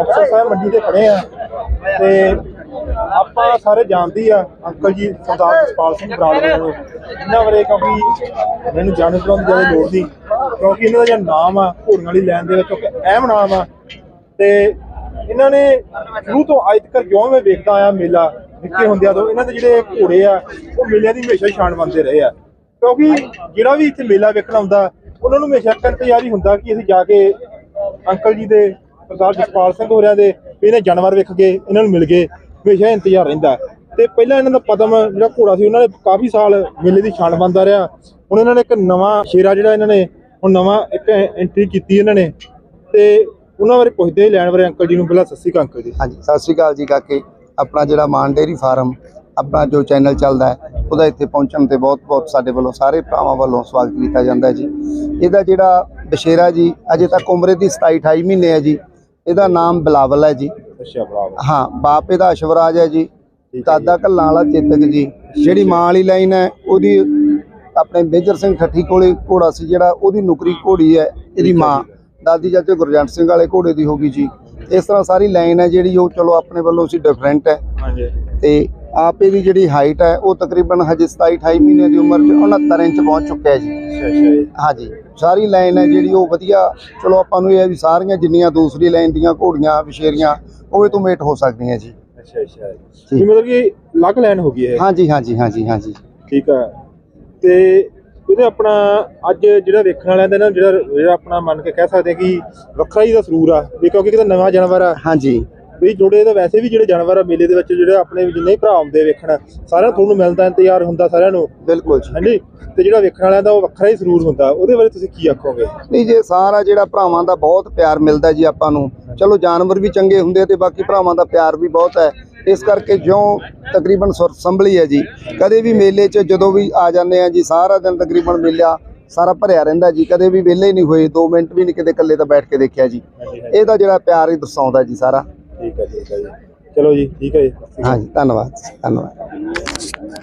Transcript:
ਮੁਕਤਸਰ ਸਾਹਿਬ ਮੰਡੀ ਤੇ ਖੜੇ ਆ ਤੇ ਆਪਾਂ ਸਾਰੇ ਜਾਣਦੇ ਆ, ਅੰਕਲ ਜੀ ਸਰਦਾਰ ਜਸਪਾਲ ਸਿੰਘ ਬਰਾੜ ਨੂੰ ਇਹਨਾਂ ਬਾਰੇ ਕਿਉਂਕਿ ਮੈਨੂੰ ਜਾਣਨ ਤੋਂ ਜ਼ਿਆਦਾ ਲੋੜ ਨਹੀਂ ਕਿਉਂਕਿ ਇਹਨਾਂ ਦਾ ਜਿਹੜਾ ਨਾਮ ਆ, ਘੋੜੀਆਂ ਵਾਲੀ ਲੈਣ ਦੇ ਵਿੱਚ ਇੱਕ ਅਹਿਮ ਨਾਮ ਆ। ਤੇ ਇਹਨਾਂ ਨੇ ਸ਼ੁਰੂ ਤੋਂ ਅੱਜ ਤੱਕ ਜਿਉਂ ਮੈਂ ਵੇਖਦਾ ਆਇਆ ਮੇਲਾ, ਨਿੱਕੇ ਹੁੰਦਿਆਂ ਤੋਂ, ਇਹਨਾਂ ਦੇ ਜਿਹੜੇ ਘੋੜੇ ਆ, ਉਹ ਮੇਲਿਆਂ ਦੀ ਹਮੇਸ਼ਾ ਹੀ ਸ਼ਾਨ ਬਣਦੇ ਰਹੇ ਆ। ਕਿਉਂਕਿ ਜਿਹੜਾ ਵੀ ਇੱਥੇ ਮੇਲਾ ਵੇਖਣ ਆਉਂਦਾ, ਉਹਨਾਂ ਨੂੰ ਹਮੇਸ਼ਾ ਇੱਕ ਇੰਤਜ਼ਾਰ ਹੀ ਹੁੰਦਾ ਕਿ ਅਸੀਂ ਜਾ ਕੇ ਅੰਕਲ ਜੀ ਦੇ ਸਰਦਾਰ ਜਸਪਾਲ ਸਿੰਘ ਹੋਰਿਆਂ ਦੇ ਵੀ ਇਹਨੇ ਜਾਨਵਰ ਵੇਖ ਕੇ ਇਹਨਾਂ ਨੂੰ ਮਿਲ ਗਏ, ਹਮੇਸ਼ਾ ਇੰਤਜ਼ਾਰ ਰਹਿੰਦਾ ਤੇ ਪਹਿਲਾਂ ਇਹਨਾਂ ਦਾ ਪਦਮ ਜਿਹੜਾ ਘੋੜਾ ਸੀ, ਉਹਨਾਂ ਨੇ ਕਾਫੀ ਸਾਲ ਮੇਲੇ ਦੀ ਛਾਣ ਬੰਦਾ ਰਿਹਾ। ਹੁਣ ਇਹਨਾਂ ਨੇ ਇੱਕ ਨਵਾਂ ਸ਼ੇਰਾ ਜਿਹੜਾ ਇਹਨਾਂ ਨੇ, ਹੁਣ ਨਵਾਂ ਇੱਕ ਐਂਟਰੀ ਕੀਤੀ ਇਹਨਾਂ ਨੇ। ਤੇ ਉਹਨਾਂ ਬਾਰੇ ਪੁੱਛਦੇ ਹੀ ਲੈਣ ਬਾਰੇ ਅੰਕਲ ਜੀ ਨੂੰ ਪਹਿਲਾਂ ਸਤਿ ਸ਼੍ਰੀ ਅਕਾਲ ਅੰਕਲ ਜੀ। ਹਾਂਜੀ, ਸਤਿ ਸ਼੍ਰੀ ਅਕਾਲ ਜੀ ਕਾਕੇ। ਆਪਣਾ ਜਿਹੜਾ ਮਾਨ ਡੇਰੀ ਫਾਰਮ, ਆਪਣਾ ਜੋ ਚੈਨਲ ਚੱਲਦਾ ਹੈ, ਉਹਦਾ ਇੱਥੇ ਪਹੁੰਚਣ ਤੇ ਬਹੁਤ-ਬਹੁਤ ਸਾਡੇ ਵੱਲੋਂ ਸਾਰੇ ਭਰਾਵਾਂ ਵੱਲੋਂ ਸਵਾਗਤ ਕੀਤਾ ਜਾਂਦਾ ਹੈ ਜੀ। ਇਹਦਾ ਜਿਹੜਾ ਬਸ਼ੇਰਾ ਜੀ, ਅਜੇ ਤੱਕ ਉਮਰੇ ਦੀ 27 28 ਮਹੀਨੇ ਹੈ ਜੀ। ਇਹਦਾ ਨਾਮ ਬਿਲਾਵਲ ਹੈ ਜੀ। ਅੱਛਾ ਬਰਾਵੋ ਹਾਂ ਬਾਪ ਇਹਦਾ ਅਸ਼ਵਰਾਜ ਹੈ ਜੀ। ਦਾਦਾ ਕੱਲਾਂ ਵਾਲਾ ਚੇਤਕ ਜੀ। ਜਿਹੜੀ ਮਾਂ ਵਾਲੀ ਲਾਈਨ ਹੈ ਉਹਦੀ ਆਪਣੇ ਮੇਜਰ ਸਿੰਘ ਠੱਠੀ ਕੋਲੇ ਘੋੜਾ ਸੀ ਜਿਹੜਾ ਉਹਦੀ ਨੁਕਰੀ ਘੋੜੀ ਹੈ ਇਹਦੀ ਮਾਂ। ਦਾਦੀ ਚਾਚੇ ਗੁਰਜੰਟ ਸਿੰਘ ਵਾਲੇ ਘੋੜੇ ਦੀ ਹੋ ਗਈ ਜੀ। ਇਸ ਤਰ੍ਹਾਂ ਸਾਰੀ ਲਾਈਨ ਹੈ ਜਿਹੜੀ ਉਹ ਚਲੋ ਆਪਣੇ ਵੱਲੋਂ ਸੀ ਡਿਫਰੈਂਟ ਹੈ। ਹਾਂਜੀ। ਤੇ ਆਪ ਇਹਦੀ ਜਿਹੜੀ ਹਾਈਟ ਹੈ ਉਹ ਤਕਰੀਬਨ ਹਜੇ 27 28 ਮਹੀਨੇ ਦੀ ਉਮਰ 'ਚ 69 ਇੰਚ ਪਹੁੰਚ ਚੁੱਕਿਆ ਹੈ ਜੀ। ਅੱਛਾ ਅੱਛਾ ਜੀ। ਹਾਂਜੀ। ਸਾਰੀ ਲਾਈਨ ਹੈ ਜਿਹੜੀ ਉਹ ਵਧੀਆ। ਚਲੋ ਆਪਾਂ ਨੂੰ ਇਹ ਹੈ ਵੀ ਸਾਰੀਆਂ ਜਿੰਨੀਆਂ ਦੂਸਰੀ ਲਾਈਨ ਦੀਆਂ ਘੋੜੀਆਂ ਵਿਸ਼ੇਰੀਆਂ ਉਹ ਇਹ ਤੋਂ ਮੇਟ ਹੋ ਸਕਦੀਆਂ ਜੀ। ਅੱਛਾ ਅੱਛਾ। ਇਹ ਮਤਲਬ ਕਿ ਲੱਗ ਲੈਣ ਹੋ ਗਈ ਹੈ ਹਾਂਜੀ ਹਾਂਜੀ ਹਾਂਜੀ ਹਾਂਜੀ। ਠੀਕ ਆ। ਤੇ ਇਹਦੇ ਆਪਣਾ ਅੱਜ ਜਿਹੜਾ ਵੇਖਣ ਵਾਲਿਆਂ ਦਾ ਨਾ ਜਿਹੜਾ ਜਿਹੜਾ ਆਪਣਾ ਮੰਨ ਕੇ ਕਹਿ ਸਕਦੇ ਕਿ ਵੱਖਰਾ ਹੀ ਦਾ ਸਰੂਰ ਆ ਵੀ ਕਿਉਂਕਿ ਕਿਤੇ ਨਵਾਂ ਜਾਨਵਰ ਆ। ਹਾਂਜੀ। ਵੀ ਜੋੜੇ ਤਾਂ ਵੈਸੇ ਵੀ ਜਿਹੜੇ ਜਾਨਵਰ ਆ ਮੇਲੇ ਦੇ ਵਿੱਚ ਜਿਹੜੇ ਆਪਣੇ ਜਿੰਨੇ ਭਰਾ ਆਉਂਦੇ ਵੇਖਣ ਸਾਰਿਆਂ ਨੂੰ ਤੁਹਾਨੂੰ ਮਿਲਦਾ ਇੰਤਜ਼ਾਰ ਹੁੰਦਾ ਸਾਰਿਆਂ ਨੂੰ। ਬਿਲਕੁਲ ਜੀ। ਹਾਂਜੀ? ਤੇ ਜਿਹੜਾ ਵੇਖਣ ਵਾਲਿਆਂ ਦਾ ਉਹ ਵੱਖਰਾ ਹੀ ਸਰੂਰ ਹੁੰਦਾ। ਉਹਦੇ ਬਾਰੇ ਤੁਸੀਂ ਕੀ ਆਖੋਗੇ? ਨਹੀਂ ਜੇ ਸਾਰਾ ਜਿਹੜਾ ਭਰਾਵਾਂ ਦਾ ਬਹੁਤ ਪਿਆਰ ਮਿਲਦਾ ਜੀ ਆਪਾਂ ਨੂੰ। ਚਲੋ ਜਾਨਵਰ ਵੀ ਚੰਗੇ ਹੁੰਦੇ ਤੇ ਬਾਕੀ ਭਰਾਵਾਂ ਦਾ ਪਿਆਰ ਵੀ ਬਹੁਤ ਹੈ। ਇਸ ਕਰਕੇ ਜਿਉਂ ਤਕਰੀਬਨ ਸੁਰ ਸੰਭਲੀ ਹੈ ਜੀ। ਕਦੇ ਵੀ ਮੇਲੇ 'ਚ ਜਦੋਂ ਵੀ ਆ ਜਾਂਦੇ ਆ ਜੀ ਸਾਰਾ ਦਿਨ ਤਕਰੀਬਨ ਮੇਲਾ ਸਾਰਾ ਭਰਿਆ ਰਹਿੰਦਾ ਜੀ। ਕਦੇ ਵੀ ਵਿਹਲੇ ਨਹੀਂ ਹੋਏ 2 ਮਿੰਟ ਵੀ ਨਹੀਂ ਕਿਤੇ ਇਕੱਲੇ ਤਾਂ ਬੈਠ ਕੇ ਦੇਖਿਆ ਜੀ। ਇਹਦਾ ਜਿਹੜਾ ਪਿਆਰ ਹੀ ਦਰਸਾਉਂਦਾ ਜੀ ਸਾਰਾ। ਠੀਕ ਹੈ ਠੀਕ ਹੈ ਜੀ। ਚਲੋ ਜੀ ਠੀਕ ਹੈ ਜੀ। ਹਾਂਜੀ ਧੰਨਵਾਦ ਧੰਨਵਾਦ।